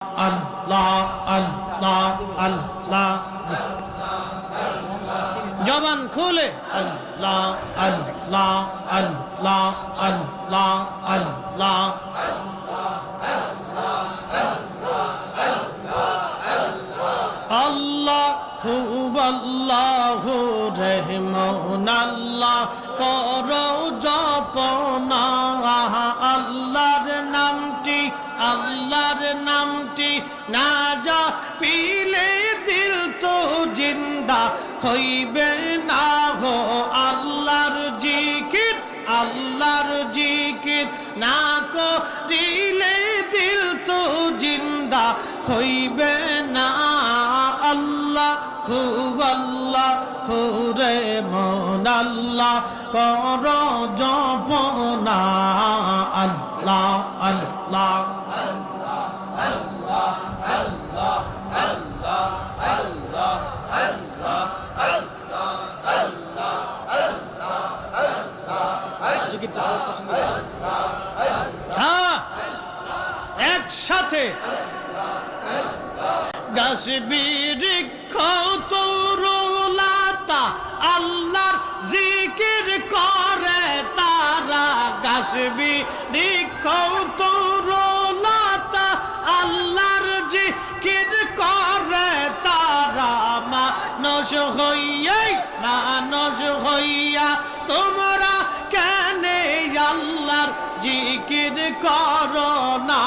আল্লাহ আল্লাহ আল্লাহ জবান খুলে। আল্লাহ আল্লাহ আল্লাহ আল্লাহ আল্লাহ আল্লাহ খুব আল্লাহ রহমান আল্লাহ কর জপনা। আল্লাহর নামটি না যা পিলে দিল তো জিন্দা হইবে না হো আল্লাহর জিকির আল্লাহর জিকির না করিলে দিল তো জিন্দা হইবে না। আল্লাহ খুব আল্লাহ হুরে মন আল্লাহ, কর জপনা আল্লাহ। আল্লাহ হ্যাঁ একসাথে গাছ বৃক্ষ তরুলাতা আল্লাহর জিকির করে তারা গাছ বৃক্ষ তরুলাতা আল্লাহর জিকির করে তারা মানুষ হইয়াই মানুষ হইয়া। তোমরা কেন আল্লাহর জিকির করো না?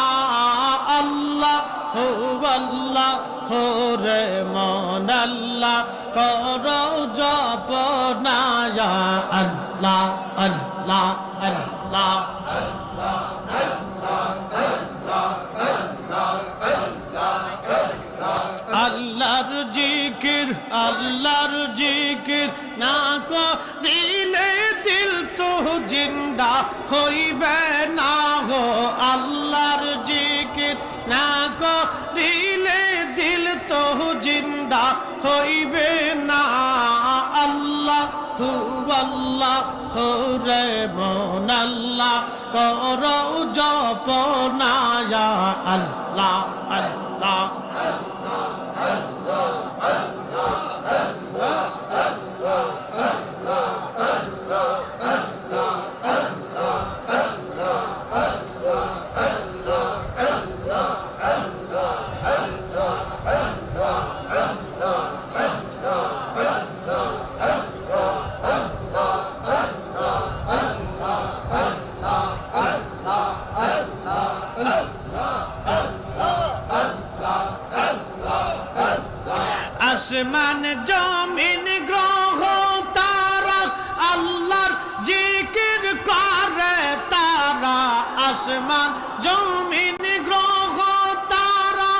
আল্লাহ হো আল্লাহ, হো রে মন আল্লাহ, করো জপ না আল্লাহ আল্লাহ আল্লাহ আল্লাহর জিকির আল্লাহর জিকির। না করিলে দিল তো জিন্দা হইবে না গো। আল্লাহর জিকির, না করিলে দিল তো জিন্দা হইবে আল্লাহ রে মন আল্লাহ কর জপনায়া আল্লাহ আল্লাহ। আসমান জমিন গ্রহ তারা আল্লাহর জিকির করে তারা আসমান জমিন গ্রহ তারা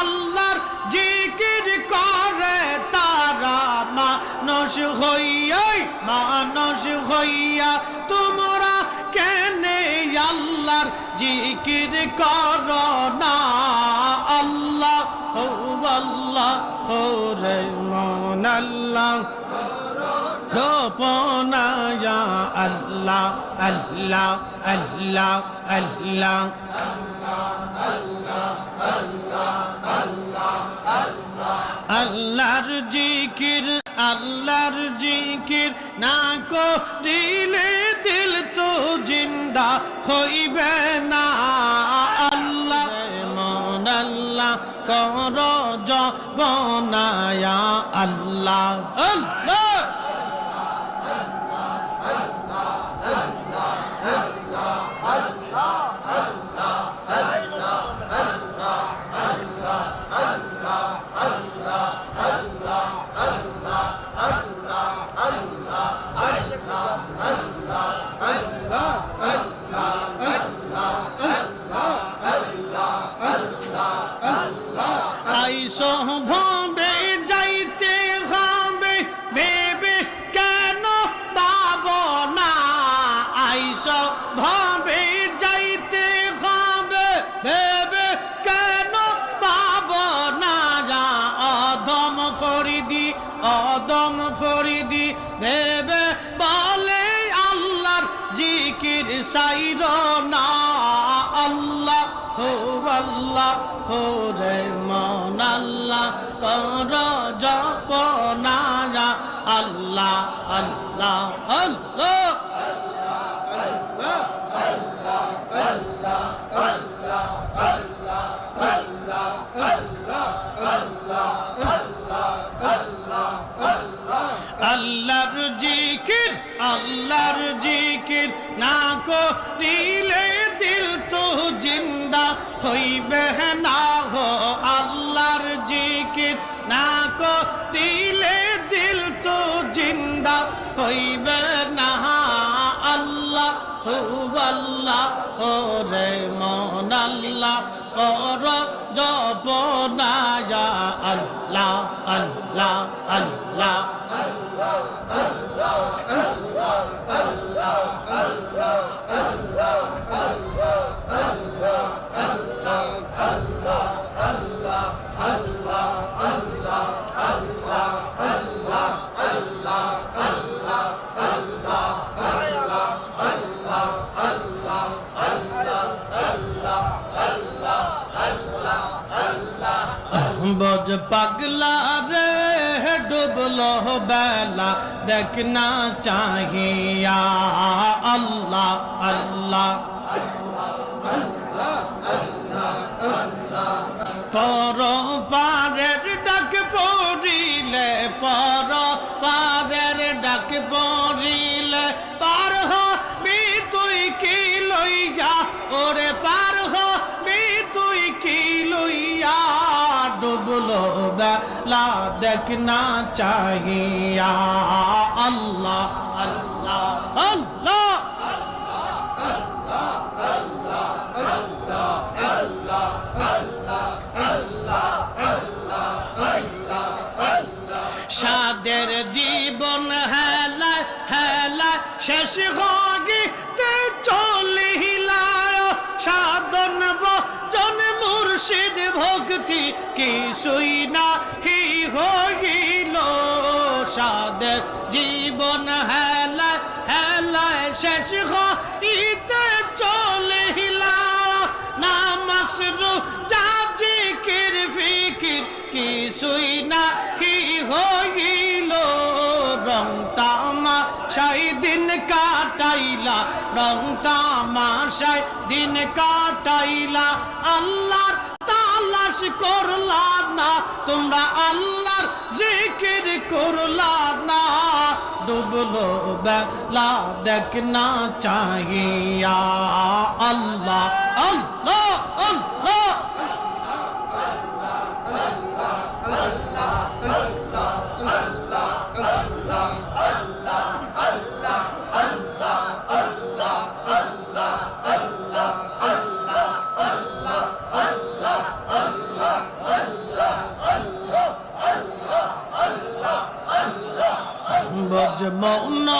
আল্লাহর জিকির করে তারা মানুষ হইয়াই মানুষ হইয়া, তোমরা কেনে আল্লাহর জিকির কর না? আল্লাহ হো রে মন আল্লাহ। গোপনা ইয়া আল্লাহ আল্লাহ আল্লাহ আল্লাহ। আল্লাহর জিকির আল্লাহর জিকির না করিলে দিল তো জিন্দা হইবে না। আল্লাহ মন আল্লাহ, কর জবনায়া আল্লাহ আল্লাহ আইসো ভবে যাইতে হবে। ভেবে কেন পাব না? আইসো ভবে যাইতে হবে। ভেবে কেন পাব না? যা অদম ফরিদি অদম ফরিদি। ভেবে বলে আল্লাহর জিকির, সাইর না আল্লাহ হো আল্লাহ হো কর জপনা আল্লাহ আল্লাহ আল্লাহ। আল্লাহর জিকির আল্লাহর জিকির না করিলে দিল তো জিন্দা হইবে না। ওরে মন আল্লাহ কর জপ না আল্লাহ আল্লাহ আল্লাহ আল্লাহ আল্লাহ আল্লাহ আল্লাহ। পাগলা রে ডুবলো বেলা দেখনা চাহিয়া। আল্লাহ আল্লাহ। बदला देखना चाहिए अल्लाह अल्लाह अल्लाह সাদের জীবন হেলা হেলা শেষ হয়ে ভক্তি কিছুই না হি হইল। সাদের জীবন হেলা হেলা শেষ হইতে চলিলায় নামাজ, রোজা, জিকির, ফিকির কিছুই না কি হইল। রং তামাশাই দিন কাটাইলা, রং তামাশাই দিন কাটাইলা। আল্লাহর তালাশ করলা না, তোমরা আল্লাহর জিকির করলা না। ডুবলো বেলা দেখনা চাহিয়া, আল্লাহ আল্লাহ আল্লাহ।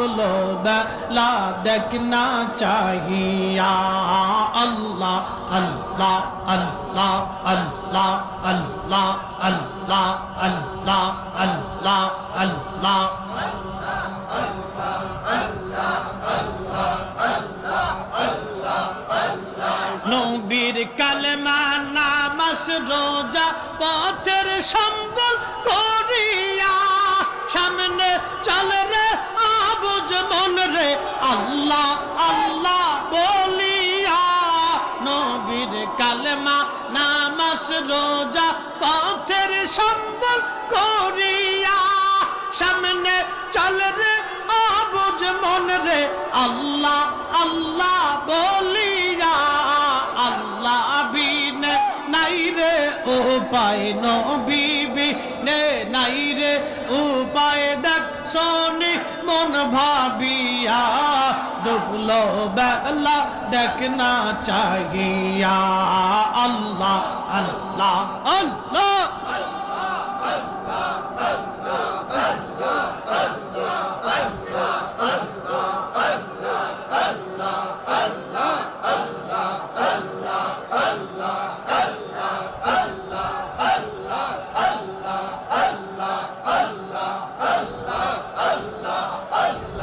ডুবলো বেলা দেখনা চাহিয়া, আল্লাহ আল্লাহ আল্লাহ আল্লাহ আল্লাহ আল্লাহ আল্লাহ আল্লাহ আল্লাহ, নবীর কালেমা নামাস রোজা, পথের সম্বল করিয়া রোজা পথের সম্বল করিয়া সামনে চল রে আবুজ মন রে। আল্লাহ আল্লাহ বলিয়া আল্লাহ বিন নাই রে উপায় নবীবি নে নাই রে উপায় দেখ শোনি মন ভাবিয়া ডুবলো বেলা দেখনা চাহিয়া আল্লাহ আল্লাহ আল্লাহ